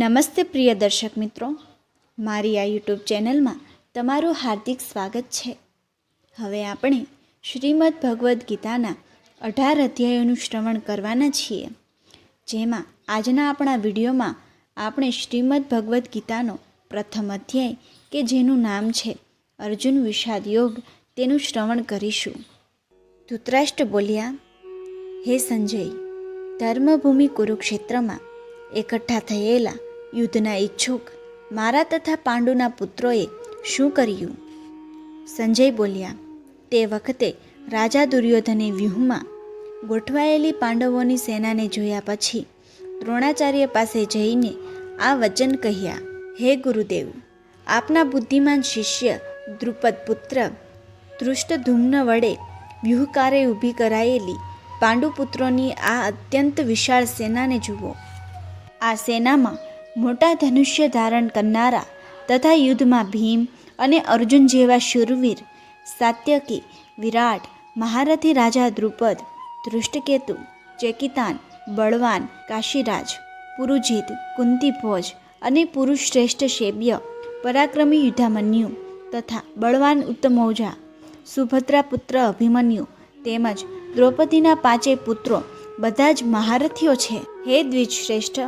નમસ્તે પ્રિય દર્શક મિત્રો. મારી આ યુટ્યુબ ચેનલમાં તમારું હાર્દિક સ્વાગત છે. હવે આપણે શ્રીમદ્ ભગવદ્ ગીતાના અઢાર અધ્યાયોનું શ્રવણ કરવાના છીએ. જેમાં આજના આપણા વિડીયોમાં આપણે શ્રીમદ્ ભગવદ્ ગીતાનો પ્રથમ અધ્યાય, કે જેનું નામ છે અર્જુન વિષાદ યોગ, તેનું શ્રવણ કરીશું. ધૂતરાષ્ટ્ર બોલ્યા, હે સંજય, ધર્મભૂમિ કુરુક્ષેત્રમાં એકઠા થયેલા યુદ્ધના ઈચ્છુક મારા તથા પાંડુના પુત્રોએ શું કર્યું? સંજય બોલ્યા, તે વખતે રાજા દુર્યોધને વ્યૂહમાં ગોઠવાયેલી પાંડવોની સેનાને જોયા પછી દ્રોણાચાર્ય પાસે જઈને આ વચન કહ્યા, હે ગુરુદેવ, આપના બુદ્ધિમાન શિષ્ય દ્રુપદ પુત્ર ધૃષ્ટધૂમ્ન વડે વ્યૂહકારે ઊભી કરાયેલી પાંડુપુત્રોની આ અત્યંત વિશાળ સેનાને જુઓ. આ સેનામાં મોટા ધનુષ્ય ધારણ કરનારા તથા યુદ્ધમાં ભીમ અને અર્જુન જેવા શૂરવીર, સાત્યકી, વિરાટ, મહારથી રાજા દ્રુપદ, ધૃષ્ટકેતુ, ચેકિતાન, બળવાન, કાશીરાજ, પુરુજીત, કુંતીભોજ અને પુરુષ શ્રેષ્ઠ શેબ્ય પરાક્રમી યુદ્ધામન્યુ તથા બળવાન ઉત્તમૌજા સુભદ્રા પુત્ર અભિમન્યુ તેમજ દ્રૌપદીના પાંચે પુત્રો બધા જ મહારથીઓ છે. હે દ્વિજ શ્રેષ્ઠ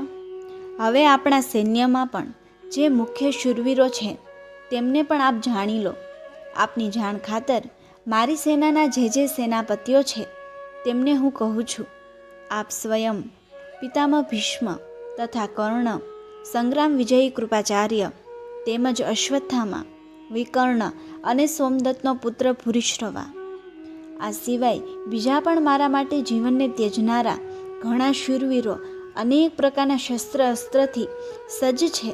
હવે આપણા સૈન્યમાં પણ જે મુખ્ય શૂરવીરો છે, તેમને પણ આપ જાણી લો. આપની જાણ ખાતર મારી સેનાના જે જે સેનાપતિઓ છે, તેમને હું કહું છું. આપ સ્વયં પિતામહ ભીષ્મ તથા કર્ણ, સંગ્રામ વિજયી કૃપાચાર્ય તેમજ અશ્વત્થામા, વિકર્ણ અને સોમદત્તનો પુત્ર ભૂરિશ્રવા આ સિવાય બીજા પણ મારા માટે જીવનને ત્યજનારા ઘણા શૂરવીરો અનેક પ્રકારના શસ્ત્ર અસ્ત્રથી સજ્જ છે,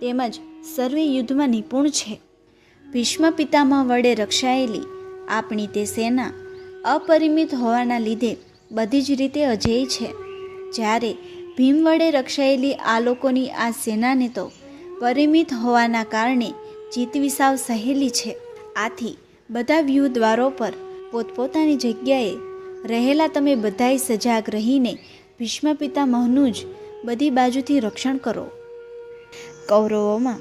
તેમજ સર્વે યુદ્ધમાં નિપુણ છે. ભીષ્મ પિતામહ વડે રક્ષાયેલી આપણી તે સેના અપરિમિત હોવાના લીધે બધી જ રીતે અજેય છે. જ્યારે ભીમ વડે રક્ષાયેલી આ લોકોની આ સેનાને તો પરિમિત હોવાના કારણે જીતવી સાવ સહેલી છે. આથી બધા વ્યૂહ દ્વારો પર પોતપોતાની જગ્યાએ રહેલા તમે બધાય સજાગ રહીને ભીષ્મ પિતામહનું જ બધી બાજુથી રક્ષણ કરો. કૌરવોમાં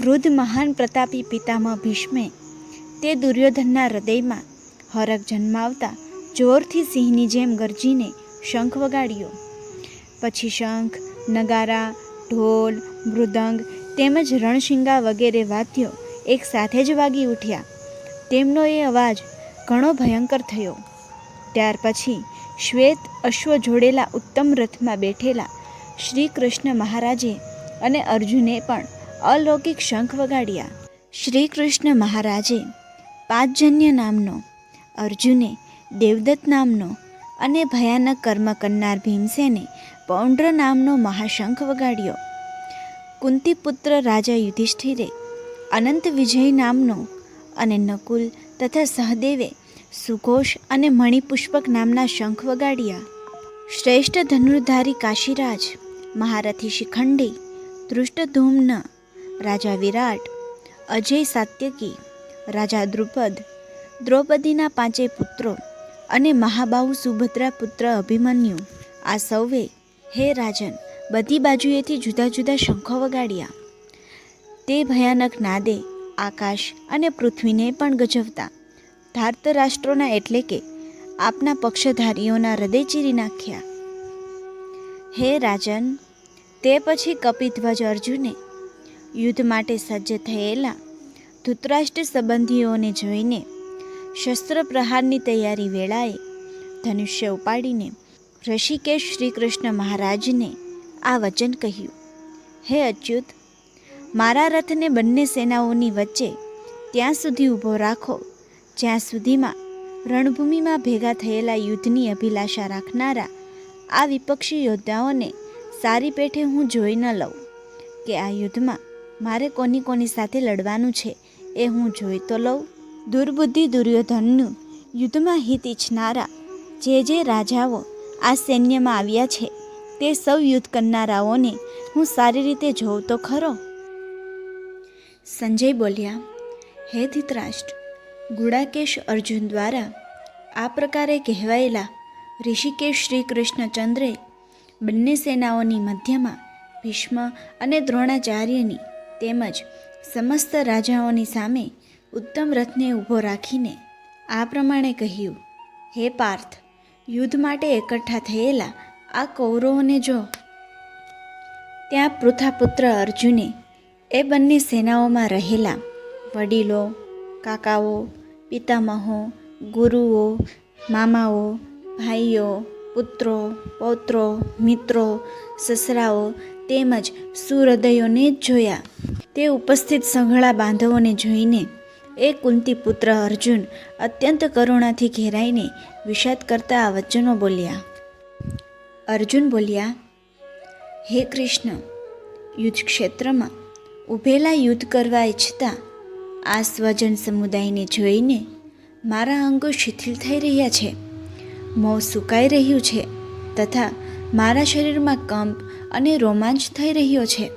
વૃદ્ધ મહાન પ્રતાપી પિતામહ ભીષ્મે તે દુર્યોધનના હૃદયમાં હરક જન્માવતા જોરથી સિંહની જેમ ગરજીને શંખ વગાડ્યો. પછી શંખ, નગારા, ઢોલ, મૃદંગ તેમજ રણશિંગા વગેરે વાદ્યો એક સાથે જ વાગી ઉઠ્યા. તેમનો એ અવાજ ઘણો ભયંકર થયો. ત્યાર પછી શ્વેત અશ્વ જોડેલા ઉત્તમ રથમાં બેઠેલા શ્રી કૃષ્ણ મહારાજે અને અર્જુને પણ અલૌકિક શંખ વગાડ્યા. શ્રી કૃષ્ણ મહારાજે પાંચજન્ય નામનો, અર્જુને દેવદત્ત નામનો અને ભયાનક કર્મ કરનાર ભીમસેને પૌંડ્ર નામનો મહાશંખ વગાડ્યો. કુંતીપુત્ર રાજા યુધિષ્ઠિરે અનંત વિજય નામનો અને નકુલ તથા સહદેવે સુઘોષ અને મણિપુષ્પક નામના શંખ વગાડ્યા. શ્રેષ્ઠ ધનુર્ધારી કાશીરાજ, મહારથી શિખંડી, ધૃષ્ટધૂમ્ન, રાજા વિરાટ, અજય સાત્યકી, રાજા દ્રુપદ, દ્રૌપદીના પાંચેય પુત્રો અને મહાબાહુ સુભદ્રા પુત્ર અભિમન્યુ. આ સૌએ હે રાજન, બધી બાજુએથી જુદા જુદા શંખો વગાડ્યા. તે ભયાનક નાદે આકાશ અને પૃથ્વીને પણ ગજવતા. ધાર્તરાષ્ટ્રોના એટલે કે આપના પક્ષધારીઓના હૃદય ચીરી નાખ્યા. હે રાજન, તે પછી કપિધ્વજ અર્જુને યુદ્ધ માટે સજ્જ થયેલા ધૃતરાષ્ટ્ર સંબંધીઓને જોઈને શસ્ત્ર પ્રહારની તૈયારી વેળાએ ધનુષ્ય ઉપાડીને ઋષિકેશ શ્રી કૃષ્ણ મહારાજને આ વચન કહ્યું. હે અચ્યુત, મારા રથને બંને સેનાઓની વચ્ચે ત્યાં સુધી ઊભો રાખો. જ્યાં સુધીમાં રણભૂમિમાં ભેગા થયેલા યુદ્ધની અભિલાષા રાખનારા આ વિપક્ષી યોદ્ધાઓને સારી પેઠે હું જોઈ ન લઉં કે આ યુદ્ધમાં મારે કોની કોની સાથે લડવાનું છે એ હું જોઈ તો લઉં. દુર્બુદ્ધિ દુર્યોધનનું યુદ્ધમાં હિત ઈચ્છનારા જે જે રાજાઓ આ સૈન્યમાં આવ્યા છે તે સૌ યુદ્ધ કરનારાઓને હું સારી રીતે જોઉં તો ખરો. સંજય બોલ્યા, હે ધૃતરાષ્ટ્ર ગુડાકેશ અર્જુન દ્વારા આ પ્રકારે કહેવાયેલા ઋષિકેશ શ્રી કૃષ્ણચંદ્રે બંને સેનાઓની મધ્યમાં ભીષ્મ અને દ્રોણાચાર્યની તેમજ સમસ્ત રાજાઓની સામે ઉત્તમ રથને ઊભો રાખીને આ પ્રમાણે કહ્યું, હે પાર્થ, યુદ્ધ માટે એકઠા થયેલા આ કૌરવોને જો ત્યાં પૃથાપુત્ર અર્જુને એ બંને સેનાઓમાં રહેલા વડીલો, કાકાઓ પિતામહો, ગુરુઓ, મામાઓ, ભાઈઓ, પુત્રો, પૌત્રો, મિત્રો, સસરાઓ તેમજ સુહૃદયોને જ જોયા. તે ઉપસ્થિત સંઘળા બાંધવોને જોઈને એ કુંતી પુત્ર અર્જુન અત્યંત કરુણાથી ઘેરાઈને વિષાદ કરતા આ વચનો બોલ્યા. અર્જુન બોલ્યા, હે કૃષ્ણ યુદ્ધ ક્ષેત્રમાં ઊભેલા યુદ્ધ કરવા ઈચ્છતા આ સ્વજન સમુદાયને જોઈને મારા અંગો શિથિલ થઈ રહ્યા છે. મોં સુકાઈ રહ્યું છે તથા મારા શરીરમાં કંપ અને રોમાંચ થઈ રહ્યો છે.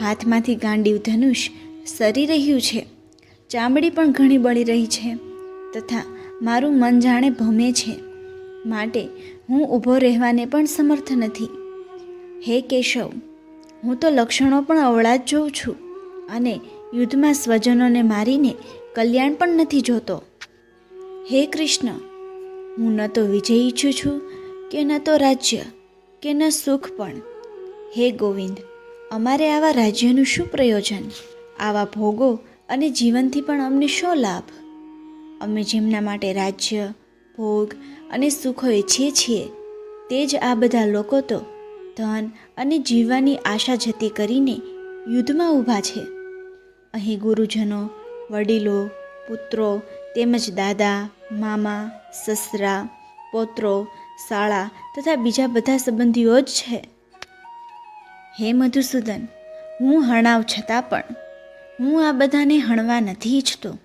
હાથમાંથી ગાંડીવ ધનુષ સરી રહ્યું છે. ચામડી પણ ઘણી બળી રહી છે તથા મારું મન જાણે ભમે છે. માટે હું ઊભો રહેવાને પણ સમર્થ નથી. હે કેશવ, હું તો લક્ષણો પણ અવળા જ જોઉં છું અને યુદ્ધમાં સ્વજનોને મારીને કલ્યાણ પણ નથી જોતો. હે કૃષ્ણ, હું ન તો વિજય ઈચ્છું છું કે ન તો રાજ્ય કે ન સુખ પણ. હે ગોવિંદ, અમારે આવા રાજ્યનું શું પ્રયોજન? આવા ભોગો અને જીવનથી પણ અમને શો લાભ? અમે જેમના માટે રાજ્ય, ભોગ અને સુખો ઈચ્છીએ છીએ, તે જ આ બધા લોકો તો ધન અને જીવવાની આશા જતી કરીને યુદ્ધમાં ઊભા છે. અહીં ગુરુજનો, વડીલો, પુત્રો, તેમજ દાદા, મામા, સસરા, પોત્રો, શાળા તથા બીજા બધા સંબંધીઓ જ છે. હે મધુસૂદન, હું હણાવ છતાં પણ, હું આ બધાને હણવા નથી ઈચ્છતો,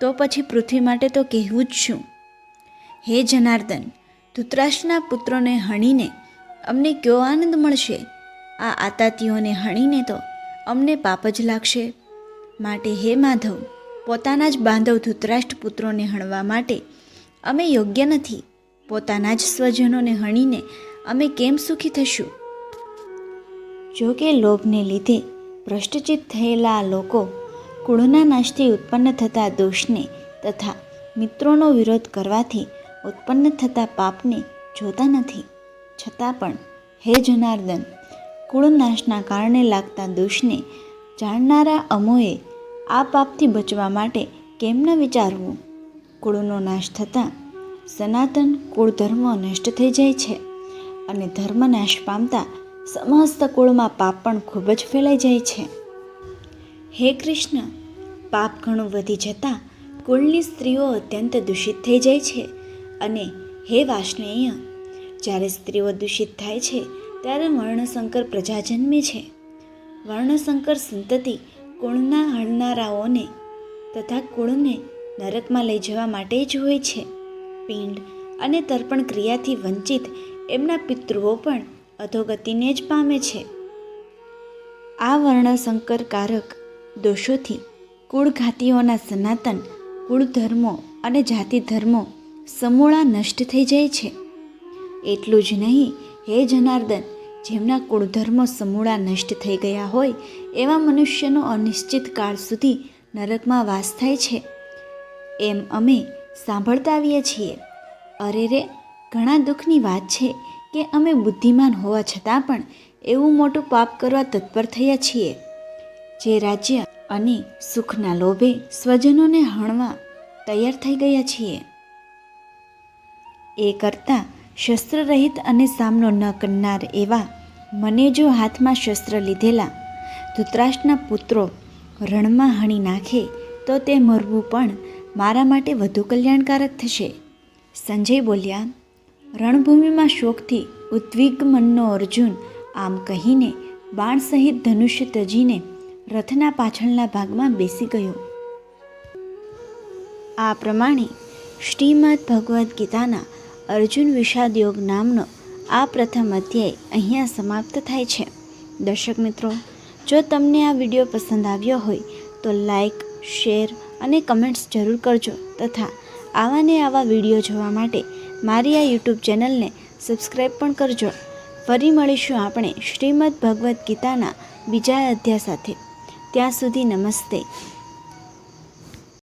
તો પછી પૃથ્વી માટે તો કહેવું જ શું હે જનાર્દન, ધૃતરાષ્ટ્રના પુત્રોને હણીને અમને કયો આનંદ મળશે? આ આતાતીઓને હણીને તો અમને પાપ જ લાગશે. માટે હે માધવ, પોતાના જ બાંધવ ધૂતરાષ્ટ્ર પુત્રોને હણવા માટે અમે યોગ્ય નથી. પોતાના જ સ્વજનોને હણીને અમે કેમ સુખી થશું? જો કે લોભને લીધે ભ્રષ્ટચિત થયેલા લોકો કુળના નાશથી ઉત્પન્ન થતા દોષને તથા મિત્રોનો વિરોધ કરવાથી ઉત્પન્ન થતા પાપને જોતા નથી. છતાં પણ હે જનાર્દન, કુળનાશના કારણે લાગતા દોષને જાણનારા અમોએ આ પાપથી બચવા માટે કેમ ન વિચારવું? કુળનો નાશ થતાં સનાતન કુળ ધર્મ નષ્ટ થઈ જાય છે અને ધર્મ નાશ પામતા સમસ્ત કુળમાં પાપ પણ ખૂબ જ ફેલાઈ જાય છે. હે કૃષ્ણ, પાપ ઘણું વધી જતાં કુળની સ્ત્રીઓ અત્યંત દૂષિત થઈ જાય છે અને હે વાષ્ણેય જ્યારે સ્ત્રીઓ દૂષિત થાય છે, ત્યારે વર્ણશંકર પ્રજા જન્મે છે. વર્ણશંકર સંતતિ કુળના હણનારાઓને તથા કુળને નરકમાં લઈ જવા માટે જ હોય છે. પિંડ અને તર્પણ ક્રિયાથી વંચિત એમના પિતૃઓ પણ અધોગતિને જ પામે છે. આ વર્ણશંકરકારક દોષોથી કુળઘાતીઓના સનાતન કુળ ધર્મો અને જાતિ ધર્મો સમૂળા નષ્ટ થઈ જાય છે. એટલું જ નહીં, હે જનાર્દન જેમના કુળધર્મો સમૂળા નષ્ટ થઈ ગયા હોય, એવા મનુષ્યનો અનિશ્ચિત કાળ સુધી નરકમાં વાસ થાય છે. એમ અમે સાંભળતા આવીએ છીએ. અરે રે, ઘણા દુઃખની વાત છે કે અમે બુદ્ધિમાન હોવા છતાં પણ એવું મોટું પાપ કરવા તત્પર થયા છીએ. જે રાજ્ય અને સુખના લોભે સ્વજનોને હણવા તૈયાર થઈ ગયા છીએ. એ કરતાં શસ્ત્રરહિત અને સામનો ન કરનાર એવા મને જો હાથમાં શસ્ત્ર લીધેલા, ધૃતરાષ્ટ્રના પુત્રો રણમાં હણી નાખે, તો તે મરવું પણ મારા માટે વધુ કલ્યાણકારક થશે. સંજય બોલ્યા, રણભૂમિમાં શોકથી ઉદ્વિગ મનનો અર્જુન આમ કહીને બાણ સહિત ધનુષ્ય તજીને રથના પાછળના ભાગમાં બેસી ગયો. આ પ્રમાણે શ્રીમદ ભગવદ્ ગીતાના અર્જુન વિષાદ યોગ નામનો આ પ્રથમ અધ્યાય અહીંયા સમાપ્ત થાય છે. દર્શક મિત્રો, જો તમને આ વીડિયો પસંદ આવ્યો હોય તો લાઈક, શેર અને કમેન્ટ્સ જરૂર કરજો તથા આવા ને આવા વીડિયો જોવા માટે મારી આ યુટ્યુબ ચેનલને સબસ્ક્રાઈબ પણ કરજો. ફરી મળીશું આપણે શ્રીમદ ભગવદ્ ગીતાના બીજા અધ્યાય સાથે. ત્યાં સુધી નમસ્તે.